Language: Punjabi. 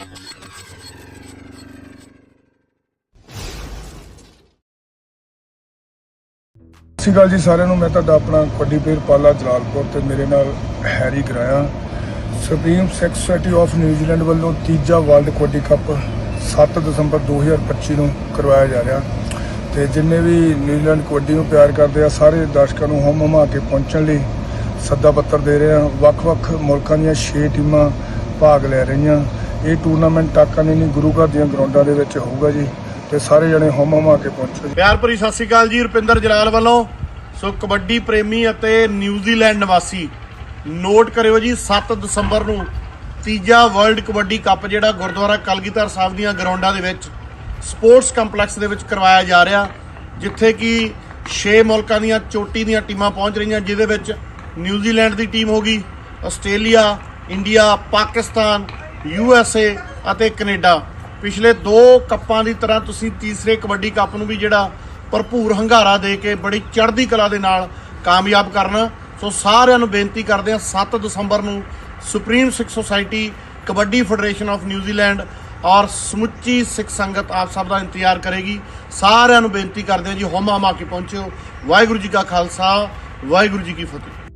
ਸਤਿ ਸ਼੍ਰੀ ਅਕਾਲ ਜੀ, ਸਾਰਿਆਂ ਨੂੰ ਮੈਂ ਤੁਹਾਡਾ ਆਪਣਾ ਕਬੱਡੀ ਪਲੇਅਰ ਪਾਲਾ ਜਲਾਲਪੁਰ ਤੇ ਮੇਰੇ ਨਾਲ Harry Garaya. Supreme Sikh society of New Zealand ਵੱਲੋਂ ਤੀਜਾ ਵਰਲਡ ਕਬੱਡੀ ਕੱਪ 7 ਦਸੰਬਰ 2025 ਨੂੰ ਕਰਵਾਇਆ ਜਾ ਰਿਹਾ। ਤੇ ਜਿੰਨੇ ਵੀ ਨਿਊਜ਼ੀਲੈਂਡ ਕਬੱਡੀ ਨੂੰ ਪਿਆਰ ਕਰਦੇ ਆ, ਸਾਰੇ ਦਰਸ਼ਕਾਂ ਨੂੰ ਹਮ ਹਮਾ ਕੇ ਪਹੁੰਚਣ ਲਈ ਸੱਦਾ ਪੱਤਰ ਦੇ ਰਹੇ ਆ ਵੱਖ-ਵੱਖ ਮੁਲਕਾਂ ਦੀਆਂ 6 ਟੀਮਾਂ ਭਾਗ ਲੈ ਰਹੀਆਂ। ਇਹ ਟੂਰਨਾਮੈਂਟ ਟਾਕਾ ਨਹੀਂ ਗੁਰੂ ਘਰ ਦੀਆਂ ਗਰਾਊਂਡਾਂ ਦੇ ਵਿੱਚ ਹੋਊਗਾ ਜੀ ਤੇ ਸਾਰੇ ਜਣੇ ਹਮ ਹਮਾ ਕੇ ਪਹੁੰਚੋ ਜੀ। ਪਿਆਰ ਭਰੀ ਸਤਿ ਸ਼੍ਰੀ ਅਕਾਲ ਜੀ, ਰੁਪਿੰਦਰ ਜਲਾਲ ਵੱਲੋਂ। ਸੋ ਕਬੱਡੀ ਪ੍ਰੇਮੀ ਅਤੇ ਨਿਊਜ਼ੀਲੈਂਡ ਨਿਵਾਸੀ ਨੋਟ ਕਰਿਓ ਜੀ 7 ਦਸੰਬਰ ਨੂੰ ਤੀਜਾ ਵਰਲਡ ਕਬੱਡੀ ਕੱਪ ਜਿਹੜਾ ਗੁਰਦੁਆਰਾ ਕਲਗੀਧਰ ਸਾਹਿਬ ਦੀਆਂ ਗਰਾਊਂਡਾਂ ਦੇ ਵਿੱਚ ਸਪੋਰਟਸ ਕੰਪਲੈਕਸ ਦੇ ਵਿੱਚ ਕਰਵਾਇਆ ਜਾ ਰਿਹਾ, ਜਿੱਥੇ ਕਿ 6 ਮੁਲਕਾਂ ਦੀਆਂ ਚੋਟੀ ਦੀਆਂ ਟੀਮਾਂ ਪਹੁੰਚ ਰਹੀਆਂ, ਜਿਹਦੇ ਵਿੱਚ ਨਿਊਜ਼ੀਲੈਂਡ ਦੀ ਟੀਮ ਹੋਗੀ Australia, India, Pakistan U S A ਅਤੇ ਕੈਨੇਡਾ। ਪਿਛਲੇ ਦੋ ਕੱਪਾਂ ਦੀ ਤਰ੍ਹਾਂ ਤੁਸੀਂ ਤੀਸਰੇ ਕਬੱਡੀ ਕੱਪ ਨੂੰ ਵੀ ਜਿਹੜਾ ਭਰਪੂਰ ਹੰਗਾਰਾ ਦੇ ਕੇ ਬੜੀ ਚੜ੍ਹਦੀ ਕਲਾ ਦੇ ਨਾਲ ਕਾਮਯਾਬ ਕਰਨਾ। ਸੋ ਸਾਰਿਆਂ ਨੂੰ ਬੇਨਤੀ ਕਰਦੇ ਹਾਂ 7 ਦਸੰਬਰ ਨੂੰ supreme Sikh society kabaddi federation of New Zealand ਔਰ ਸਮੁੱਚੀ ਸਿੱਖ ਸੰਗਤ ਆਪ ਸਭ ਦਾ ਇੰਤਜ਼ਾਰ ਕਰੇਗੀ। ਸਾਰਿਆਂ ਨੂੰ ਬੇਨਤੀ ਕਰਦੇ ਹਾਂ ਜੀ ਹੋਮਾ ਹਮਾ ਕੇ ਪਹੁੰਚਿਓ। ਵਾਹਿਗੁਰੂ ਜੀ ਕਾ ਖਾਲਸਾ, ਵਾਹਿਗੁਰੂ ਜੀ ਕੀ ਫਤਿਹ।